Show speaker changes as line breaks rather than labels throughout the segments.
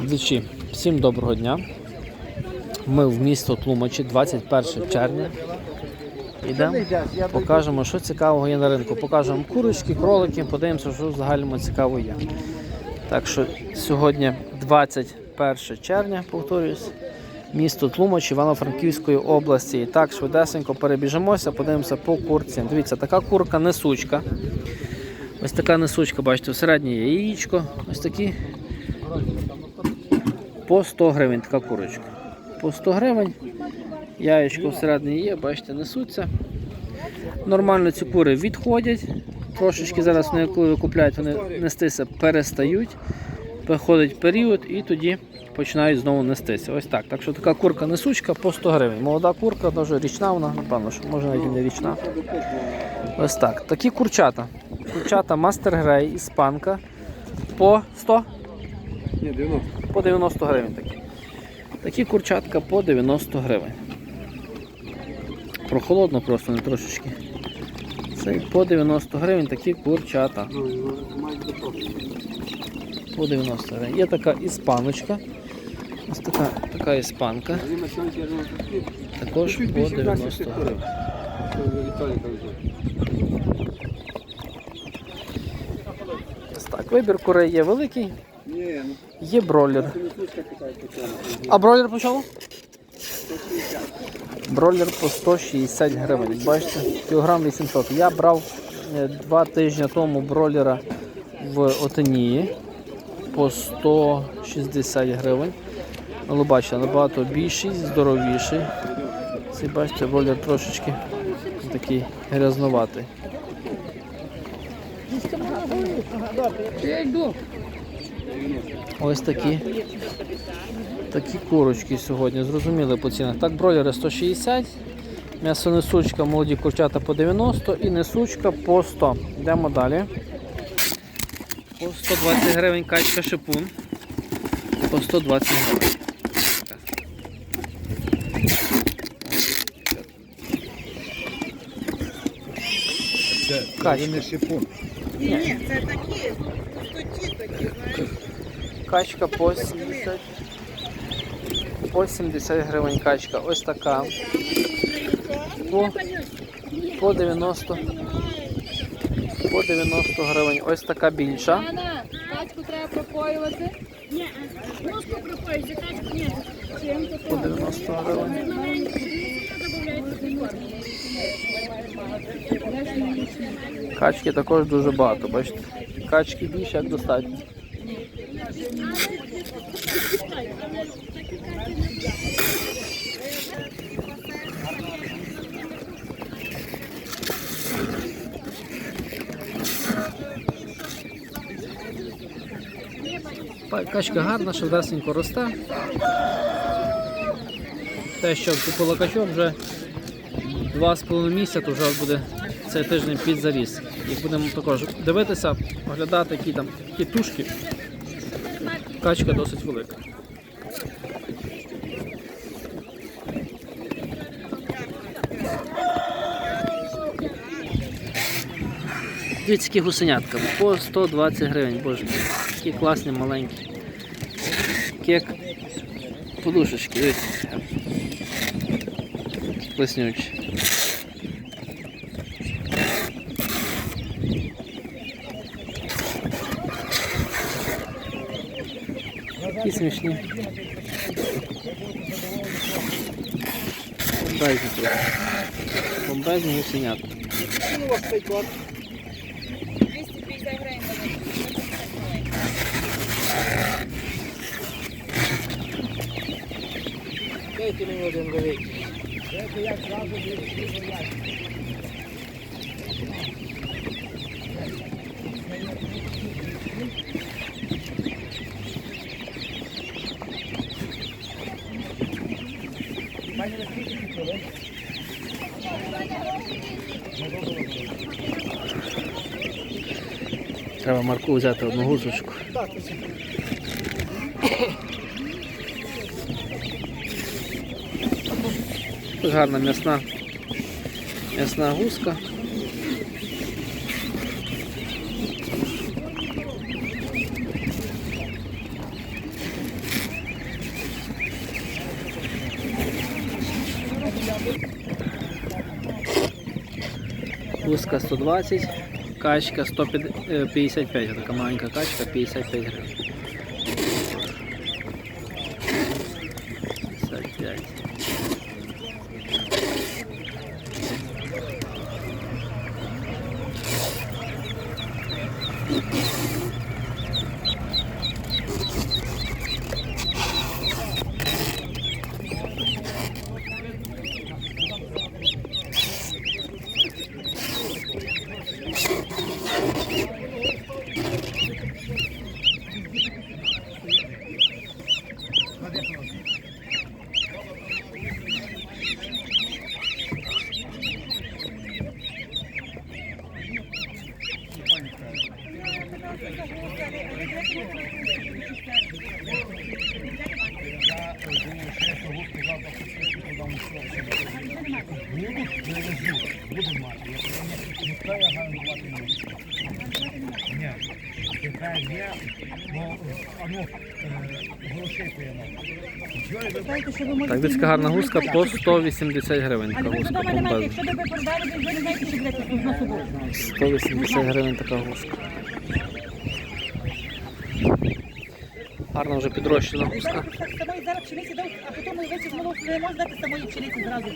Двічі, всім доброго дня. Ми в місто Тлумачі, 21 червня. Йдемо, покажемо, що цікавого є на ринку. Покажемо курочки, кролики, подивимося, що в загальному цікаво є. Так що сьогодні 21 червня, повторюсь, місто Тлумач Івано-Франківської області. І так, швидесенько перебіжимося, подивимося по курці. Дивіться, така курка несучка. Ось така несучка, бачите, всередині є яєчко. Ось такі по 100 гривень така курочка. По 100 гривень. Яєчко всередині є, бачите, несуться. Нормально ці кури відходять. Трошечки зараз вони, коли ви купляють, вони нестися перестають. Приходить період і тоді починають знову нестися. Ось так. Так що така курка несучка по 100 гривень. Молода курка, дуже річна вона, напевно, що може навіть не річна. Ось так. Такі курчата. Курчата Мастер Грей, іспанка по 100
Ні, 90.
По 90 гривень такі. Такі курчатка по 90 гривень. Прохолодно просто не трошечки. Це по 90 гривень такі курчата. По 90 гривень. Є така іспаночка. Ось така, така іспанка. Також по 90 гривень. Так. Вибір курей є великий, є бройлер.
це.
А бройлер по чому? Бройлер по 160 гривень. Бачите, кілограм 800. Я брав е, два тижні тому бройлера в Отинії по 160 гривень. Але бачите, набагато більший, здоровіший. Цей бачите, бройлер трошечки такий грязноватий. Ось такі. Такі курочки сьогодні зрозуміли по цінах. Так, бройлери 160, м'ясонесучка, молоді курчата по 90 і несучка по 100. Йдемо далі. По 120 гривень качка шипун. По 120 гривень. Качка.
не шипун.
Ні, це такі.
Качка по 70. По 70 гривень качка. Ось така. По, по 90. По 90 гривень. Ось така більша.
Качку треба пропоювати. Ні, ножку пропоюють, качку ні.
По 90 гривень. Качки також дуже багато, бачите. Качки більше як достатньо. Качка гарна, що швидесенько росте. Те, що купила качок вже два з половиною місяця, то вже буде цей тиждень під заріс. І будемо також дивитися, оглядати, які там які тушки. Качка досить велика. Дивіться, які гусенятка. По 120 гривень, боже. Такі класні, маленькі. Кек. Подушечки, дивіться. Плеснючі. Такі смішні. Бомбезні просто. Бомбезні гусенятка.
250 гривень.
Дайте мені один великий.
Треба Марку взяти одну гузочку. Гарна м'ясна. М'ясна гуска. Луска 120, качка 155, е, така маленька качка 55 гривень. Так, десь гарна гуска по 180 гривень. Така гуска помпезна.
Якщо би ви продали, ви не знаєте, що будете тут на собою.
180 гривень така гуска. Гарна вже підрощена гуска.
Так, самої зараз пшениці дав, а потім весь не можна дати самої пшениці зразу.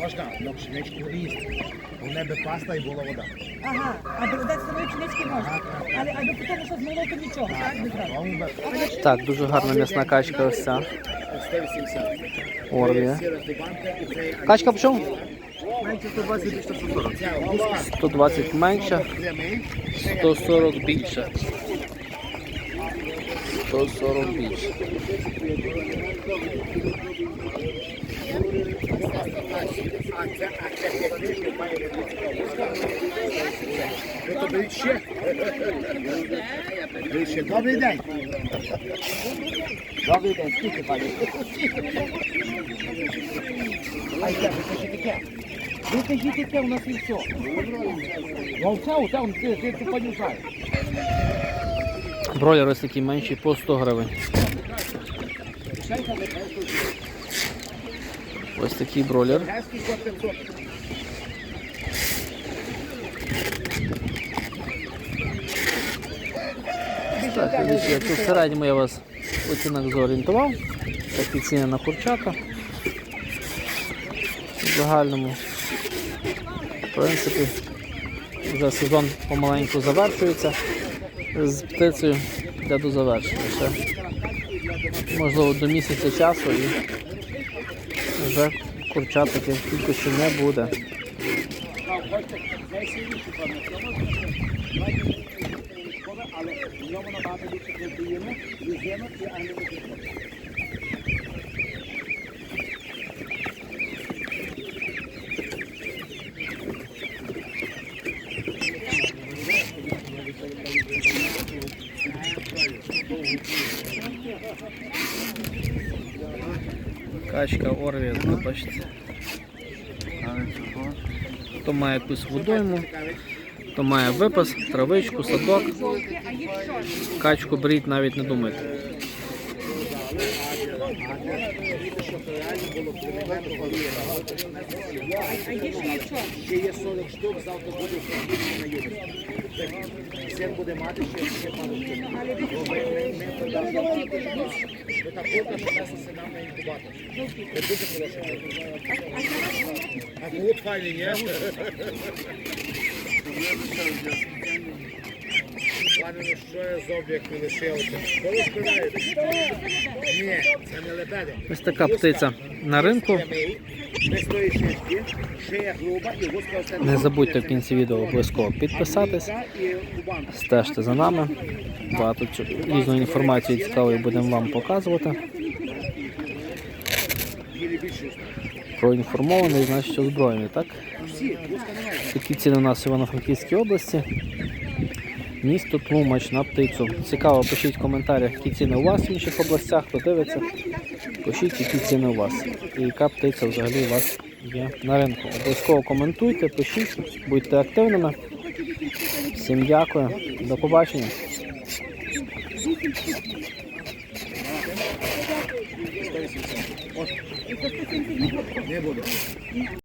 Можна, але пшеничку їсти. У неби паста і була вода.
Ага, а до- дати самої пшенички можна. Але а до потім, що змолов, то нічого, так?
Так, дуже гарна м'ясна качка ось ця.
180.
Орвія.
Сіра тибанка і це
Качка по чому?
менше 120 більше 140. Ця
120 менша, 140 більше. 140 більше.
Ще. Добрий день. Добрий день. Скільки, пані? А я кажіть таке. Ви кажіть таке, у нас і все. Вовця, он, ти, понюхай.
Бройлер ось такий менший по 100 гривень. Ось такий
500.
Так, якщо в середньому я вас оцінок зорієнтував. Такі ціни на курчата. В загальному, в принципі, вже сезон помаленьку завершується. З птицею йде до завершення. Ще, можливо, до місяця часу і вже курчат таких кількості не буде.
Але в ньому набагато більше протеїну, різинок і амінокислот.
Качка Орвія, тут бачите. То має якусь водойму, то має випас, травичку, садок. Качку беріть навіть не думайте.
Ще є 40 штук, завтра буде в на юрі. Син буде мати ще ще пару штук. Бо ми- ми продамо. Ви так курка, що несе синам на інкубатор. Це дуже курка. А кут файний, ні? Пане, ну що я з об'єкту? Ні, це не лебеди.
Ось така птиця на ринку. Не забудьте в кінці відео обов'язково підписатись, стежте за нами. Багато різної інформації цікавої будемо вам показувати. Проінформований, значить озброєний, так? Такі ціни у нас в Івано-Франківській області. Місто Тлумач на птицю. Цікаво, пишіть в коментарях, які ціни у вас в інших областях, хто дивиться. Пишіть, які ціни у вас. І яка птиця взагалі у вас є на ринку. Обов'язково коментуйте, пишіть, будьте активними. Всім дякую. До побачення.
Не буде.